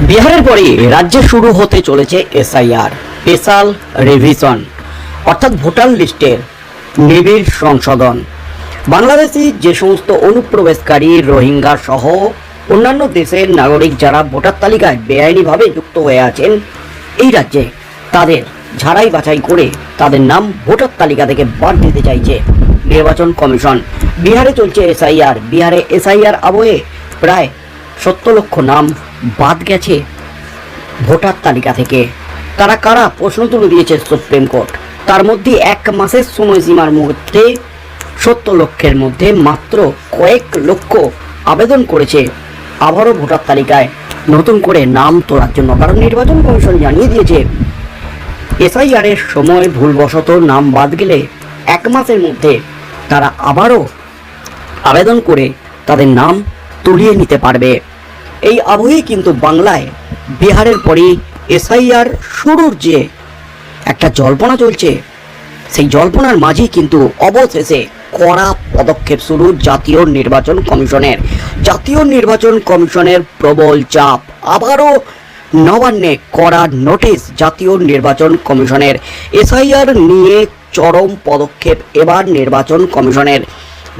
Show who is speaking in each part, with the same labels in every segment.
Speaker 1: বিহারের পরে রাজ্যে শুরু হতে চলেছে এসআইআর, স্পেশাল রিভিশন, অর্থাৎ ভোটার লিস্টের নিবিড় সংশোধন। বাংলাদেশি যে সমস্ত অনুপ্রবেশকারী রোহিঙ্গা সহ অন্যান্য দেশের নাগরিক যারা ভোটার তালিকায় বেআইনিভাবে যুক্ত হয়ে আছেন, এই রাজ্যে তাদের ঝাড়াই বাছাই করে তাদের নাম ভোটার তালিকা থেকে বাদ দিতে চাইছে নির্বাচন কমিশন। বিহারে চলছে এসআইআর, বিহারে এসআইআর আবহে প্রায় সত্তর লক্ষ নাম বাদ গেছে ভোটার তালিকা থেকে। তারা কারা? প্রশ্ন তুলে দিয়েছে সুপ্রিম কোর্ট। তার মধ্যে এক মাসের সময়সীমার মধ্যে সত্তর লক্ষের মধ্যে মাত্র কয়েক লক্ষ আবেদন করেছে আবারও ভোটার তালিকায়। নতুন করে নাম তোলার জন্য কারণ নির্বাচন কমিশন জানিয়ে দিয়েছে, এসআইআর এর সময় ভুলবশত নাম বাদ গেলে এক মাসের মধ্যে তারা আবারও আবেদন করে তাদের নাম তুলিয়ে নিতে পারবে। এই আবহেই কিন্তু বাংলায় বিহারের পরে এসআইআর শুরুর যে একটা জল্পনা চলছে, সেই জল্পনার মাঝেই কিন্তু অবশেষে কড়া পদক্ষেপ শুরু জাতীয় নির্বাচন কমিশনের। জাতীয় নির্বাচন কমিশনের প্রবল চাপ, আবারও নবান্নে কড়া নোটিশ জাতীয় নির্বাচন কমিশনের। এসআইআর নিয়ে চরম পদক্ষেপ এবার নির্বাচন কমিশনের।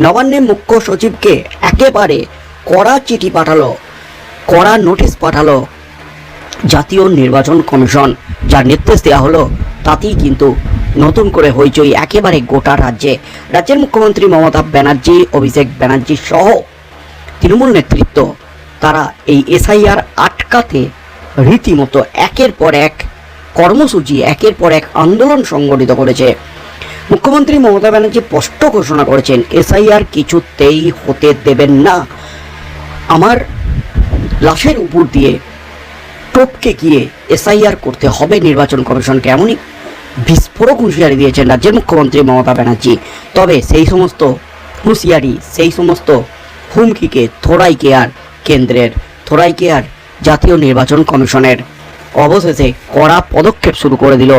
Speaker 1: নবান্নে মুখ্য সচিবকে একেবারে কড়া চিঠি পাঠালো কড়া নোটিশ পাঠালো। জাতীয় নির্বাচন কমিশন যার নির্দেশ দেওয়া হলো, তাতেই কিন্তু নতুন করে হইচই একেবারে গোটা রাজ্যে। রাজ্যের মুখ্যমন্ত্রী মমতা ব্যানার্জি, অভিষেক ব্যানার্জি সহ তৃণমূল নেতৃত্ব, তারা এই এসআইআর আটকাতে রীতিমতো একের পর এক কর্মসূচি, একের পর এক আন্দোলন সংগঠিত করেছে। মুখ্যমন্ত্রী মমতা ব্যানার্জি স্পষ্ট ঘোষণা করেছেন, এসআইআর কিছুতেই হতে দেবেন না। আমার লাশের উপর দিয়ে টপকে গিয়ে এসআইআর করতে হবে নির্বাচন কমিশনকে, এমনই বিস্ফোরক হুঁশিয়ারি দিয়েছেন রাজ্যের মুখ্যমন্ত্রী মমতা ব্যানার্জি। তবে সেই সমস্ত হুঁশিয়ারি, সেই সমস্ত হুমকিকে থোড়াই কেয়ার কেন্দ্রের, থোড়াই কেয়ার জাতীয় নির্বাচন কমিশনের অবশেষে কড়া পদক্ষেপ শুরু করে দিল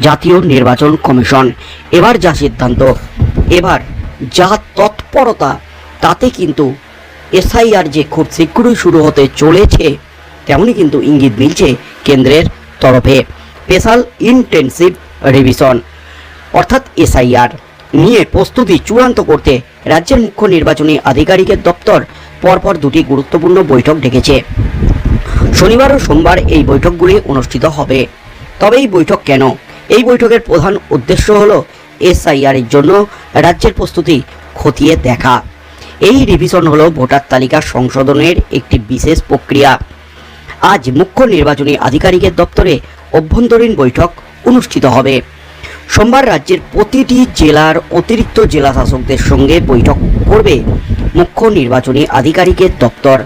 Speaker 1: জাতীয় নির্বাচন কমিশন। এবার যা সিদ্ধান্ত, এবার যা তৎপরতা, তাতে কিন্তু এসআইআর যে খুব শীঘ্রই শুরু হতে চলেছে তেমনই কিন্তু ইঙ্গিত মিলছে কেন্দ্রের তরফে। Special intensive revision. অর্থাৎ এসআইআর নিয়ে প্রস্তুতি চূড়ান্ত করতে রাজ্যের মুখ্য নির্বাচনী আধিকারিকের দপ্তর পরপর দুটি গুরুত্বপূর্ণ বৈঠক ডেকেছে। শনিবার ও সোমবার এই বৈঠকগুলি অনুষ্ঠিত হবে। তবে এই বৈঠক কেন? এই বৈঠকের প্রধান উদ্দেশ্য হল এসআইআর এর জন্য রাজ্যের প্রস্তুতি খতিয়ে দেখা। এই রিভিশন হলো ভোটার তালিকা সংশোধনের একটি বিশেষ প্রক্রিয়া। আজ মুখ্য নির্বাচনী আধিকারিকের দপ্তরে অভ্যন্তরীণ বৈঠক অনুষ্ঠিত হবে। সোমবার রাজ্যের প্রতিটি জেলার অতিরিক্ত জেলা শাসকদের সঙ্গে বৈঠক করবে মুখ্য নির্বাচনী আধিকারিকের দপ্তর।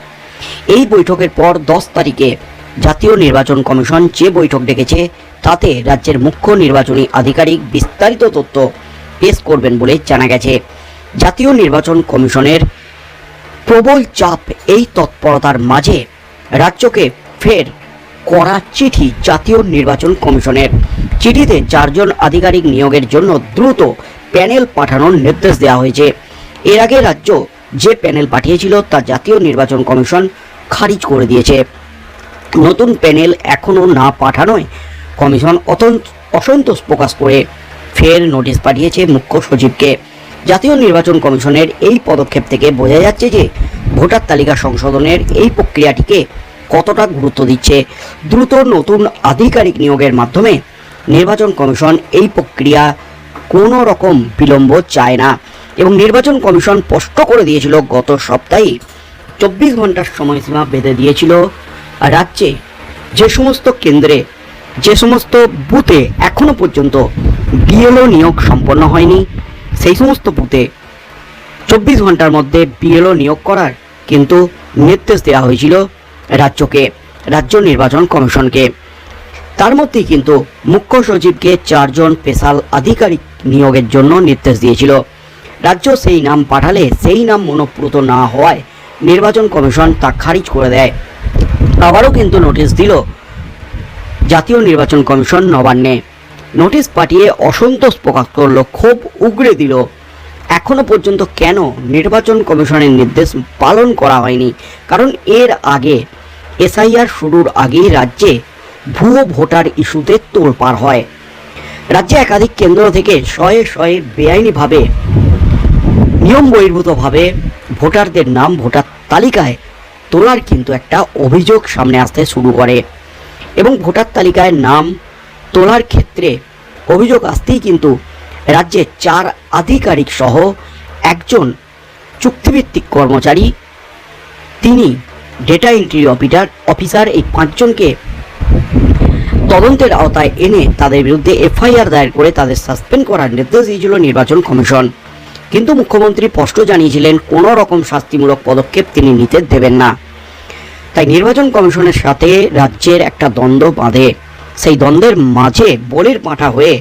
Speaker 1: এই বৈঠকের পর দশ তারিখে জাতীয় নির্বাচন কমিশন যে বৈঠক ডেকেছে, তাতে রাজ্যের মুখ্য নির্বাচনী আধিকারিক বিস্তারিত তথ্য পেশ করবেন বলে জানা গেছে। জাতীয় নির্বাচন কমিশনের প্রবল চাপ এই তৎপরতার মাঝে রাজ্যকে ফের করা চিঠি জাতীয় নির্বাচন কমিশনের। চিঠিতে চারজন আধিকারিক নিয়োগের জন্য দ্রুত প্যানেল পাঠানোর নির্দেশ দেওয়া হয়েছে। এর আগে রাজ্য যে প্যানেল পাঠিয়েছিল তা জাতীয় নির্বাচন কমিশন খারিজ করে দিয়েছে। নতুন প্যানেল এখনও না পাঠানোয় কমিশন অসন্তোষ প্রকাশ করে ফের নোটিশ পাঠিয়েছে মুখ্য সচিবকে। জাতীয় নির্বাচন কমিশনের এই পদক্ষেপ থেকে বোঝা যাচ্ছে যে ভোটার তালিকা সংশোধনের এই প্রক্রিয়াটিকে কতটা গুরুত্ব দিচ্ছে। দ্রুত নতুন আধিকারিক নিয়োগের মাধ্যমে নির্বাচন কমিশন এই প্রক্রিয়া কোনো রকম বিলম্ব চায় না এবং নির্বাচন কমিশন স্পষ্ট করে দিয়েছিল, গত সপ্তাহে চব্বিশ ঘণ্টার সময়সীমা বেঁধে দিয়েছিল রাজ্যে। যে সমস্ত কেন্দ্রে, যে সমস্ত বুথে এখনও পর্যন্ত বিএলও নিয়োগ সম্পন্ন হয়নি সেই সমস্ত বুথে চব্বিশ ঘণ্টার মধ্যে বিএলও নিয়োগ করার কিন্তু নির্দেশ দেওয়া হয়েছিল রাজ্যকে, রাজ্য নির্বাচন কমিশনকে। তার মধ্যেই কিন্তু মুখ্য সচিবকে চারজন স্পেশাল আধিকারিক নিয়োগের জন্য নির্দেশ দিয়েছিল। রাজ্য সেই নাম পাঠালে সেই নাম মনোপ্রুত না হওয়ায় নির্বাচন কমিশন তা খারিজ করে দেয়। আবারও কিন্তু নোটিশ দিল, জাতীয় নির্বাচন কমিশন নবান্নে। নোটিশ পাঠিয়ে অসন্তোষ প্রকাশ করল, ক্ষোভ উগড়ে দিল। এখনও পর্যন্ত কেন নির্বাচন কমিশনের নির্দেশ পালন করা হয়নি? কারণ এর আগে এসআইআর শুরুর আগেই রাজ্যে ভুয়ো ভোটার ইস্যুতে তোলপাড় হয়। রাজ্যে একাধিক কেন্দ্র থেকে শয়ে শয়ে বেআইনিভাবে নিয়ম বহির্ভূতভাবে ভোটারদের নাম, ভোটার তালিকায় তোলার কিন্তু একটা অভিযোগ সামনে আসতে শুরু করে। এবং ভোটার তালিকায় নাম তোলার ক্ষেত্রে অভিযোগ আসতেই কিন্তু রাজ্যের চার আধিকারিক সহ একজন চুক্তিভিত্তিক কর্মচারী, তিনি ডেটা এন্ট্রি অফিসার অফিসার এই পাঁচজনকে তদন্তের আওতায় এনে তাদের বিরুদ্ধে এফআইআর দায়ের করে তাদের সাসপেন্ড করার নির্দেশ দিয়েছিল নির্বাচন কমিশন। কিন্তু মুখ্যমন্ত্রী স্পষ্ট জানিয়েছিলেন, কোনো রকম শাস্তিমূলক পদক্ষেপ তিনি নিতে দেবেন না। তাই নির্বাচন কমিশনের সাথে রাজ্যের একটা দ্বন্দ্ব বাঁধে। সেই দ্বন্দ্বের মাঝে বলির পাঁঠা হয়ে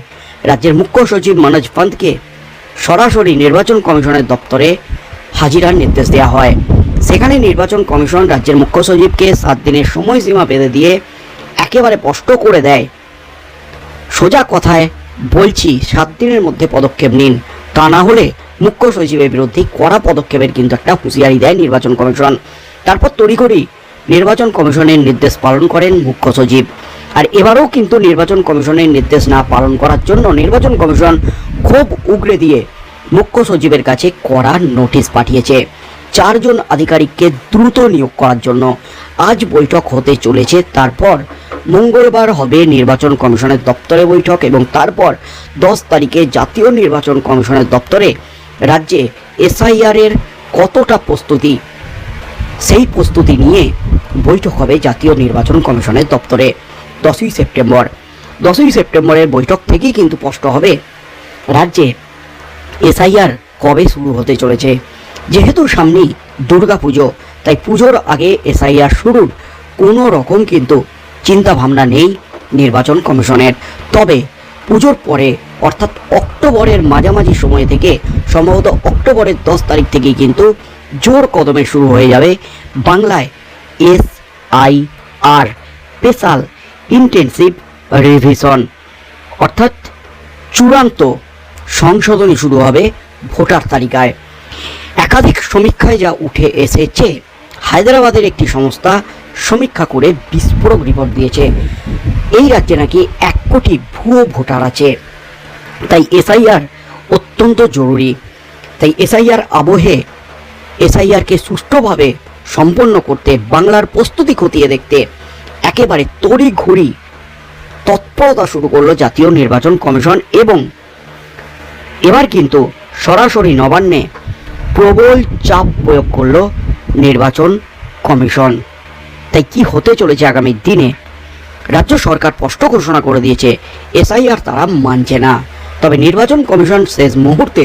Speaker 1: রাজ্যের মুখ্য সচিব মনোজ পন্তকে সরাসরি নির্বাচন কমিশনের দপ্তরে হাজিরার নির্দেশ দেওয়া হয়। সেখানে নির্বাচন কমিশন রাজ্যের মুখ্য সচিবকে সাত দিনের সময়সীমা বেঁধে দিয়ে একেবারে স্পষ্ট করে দেয়। সোজা কথায় বলছি, সাত দিনের মধ্যে পদক্ষেপ নিন। তা না হলে মুখ্য সচিবের বিরুদ্ধে কড়া পদক্ষেপের কিন্তু একটা হুঁশিয়ারি দেয় নির্বাচন কমিশন। তারপর তড়িঘড়ি নির্বাচন কমিশনের নির্দেশ পালন করেন মুখ্য সচিব। আর এবারও কিন্তু নির্বাচন কমিশনের নির্দেশ না পালন করার জন্য নির্বাচন কমিশন খুব উগড়ে দিয়ে মুখ্য সচিবের কাছে কড়া নোটিশ পাঠিয়েছে। চারজন আধিকারিককে দ্রুত নিয়োগ করার জন্য আজ বৈঠক হতে চলেছে। তারপর মঙ্গলবার হবে নির্বাচন কমিশনের দপ্তরে বৈঠক এবং তারপর দশ তারিখে জাতীয় নির্বাচন কমিশনের দপ্তরে রাজ্যে এসআইআর এর কতটা প্রস্তুতি, সেই প্রস্তুতি নিয়ে বৈঠক হবে জাতীয় নির্বাচন কমিশনের দপ্তরে। দশই সেপ্টেম্বর। দশই সেপ্টেম্বরের বৈঠক থেকেই কিন্তু স্পষ্ট হবে, রাজ্যে এসআইআর কবে শুরু হতে চলেছে। যেহেতু সামনেই দুর্গা পুজো তাই পুজোর আগে এসআইআর শুরুর কোনো রকম কিন্তু চিন্তা ভাবনা নেই নির্বাচন কমিশনের। তবে পুজোর পরে, অর্থাৎ অক্টোবরের মাঝামাঝি সময় থেকে, সম্ভবত অক্টোবরের দশ তারিখ থেকে কিন্তু জোর কদমে শুরু হয়ে যাবে বাংলায় S I R special intensive revision অর্থাৎ চূড়ান্ত সংশোধনী শুরু হবে ভোটার তালিকায়। একাধিক সমীক্ষায় যা উঠে এসেছে, হায়দ্রাবাদের একটি সংস্থা সমীক্ষা করে বিস্ফোরক রিপোর্ট দিয়েছে। এই রাজ্যে নাকি এক কোটি ভুয়ো ভোটার আছে। তাই এসআইআর অত্যন্ত জরুরি। তাই এসআইআর আবহে এসআইআরকে সুষ্ঠুভাবে সম্পন্ন করতে বাংলার প্রস্তুতি খতিয়ে দেখতে একেবারে তড়ি ঘড়ি তৎপরতা শুরু করল জাতীয় নির্বাচন কমিশন এবং এবার কিন্তু সরাসরি নবান্নে প্রবল চাপ প্রয়োগ করল নির্বাচন কমিশন। তাই কি হতে চলেছে আগামী দিনে? রাজ্য সরকার স্পষ্ট ঘোষণা করে দিয়েছে, এসআইআর তারা মানছে না। তবে নির্বাচন কমিশন শেষ মুহূর্তে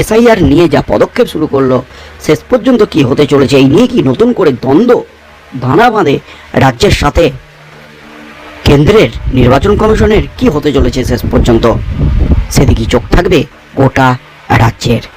Speaker 1: এসআইআর নিয়ে যা পদক্ষেপ শুরু করল, শেষ পর্যন্ত কি হতে চলেছে, এই নিয়ে কি নতুন করে দ্বন্দ্ব? দানা বাঁধে রাজ্যের সাথে। কেন্দ্রের নির্বাচন কমিশনের কি হতে চলেছে শেষ পর্যন্ত? সেদিকে চোখ থাকবে গোটা রাজ্যের?